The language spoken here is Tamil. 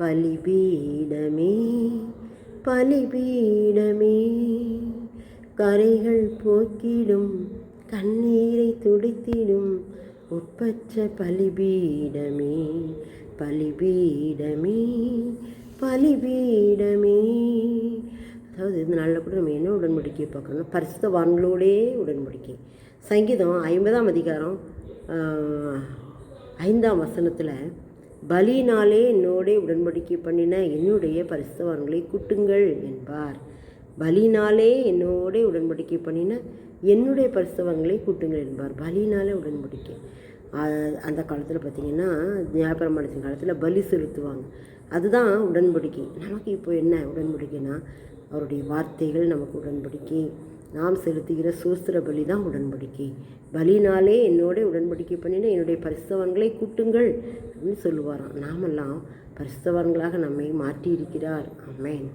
பலிபீடமே பலிபீடமே. கரைகள் போக்கிடும் கண்ணீரை துடைத்திடும் ஒப்பற்ற பலிபீடமே பலிபீடமே பலிபீடமே. அதாவது இந்த நாளில் கூட நம்ம என்ன உடன்படிக்கை பார்க்கணும் பரிசுத்தவான்களோடே உடன்படிக்கை. சங்கீதம் ஐம்பதாம் அதிகாரம் ஐந்தாம் வசனத்தில் பலியினாலே என்னோடே உடன்படிக்கை பண்ணின என்னுடைய பரிசுத்தவான்களை கூட்டுங்கள் என்பார். பலினாலே என்னோடே உடன்படிக்கை பண்ணின என்னுடைய பரிசுத்தவான்களை கூட்டுங்கள் என்பார். பலினாலே உடன்படிக்கை. அந்த காலத்தில் பார்த்திங்கன்னா ஞாபகமானத்தின் காலத்தில் பலி செலுத்துவாங்க. அதுதான் உடன்படிக்கை. நமக்கு இப்போ என்ன உடன்படிக்கைனா அவருடைய வார்த்தைகள் நமக்கு உடன்படிக்கை. நாம் செலுத்துகிற சூஸ்திர பலி தான் உடன்படிக்கை. பலினாலே என்னோட உடன்படிக்கை பண்ணின என்னுடைய பரிசுத்தவான்களை கூட்டுங்கள் அப்படின்னு சொல்லுவாராம். நாமெல்லாம் பரிசுத்தவான்களாக நம்மை மாற்றியிருக்கிறார். அம்மேன்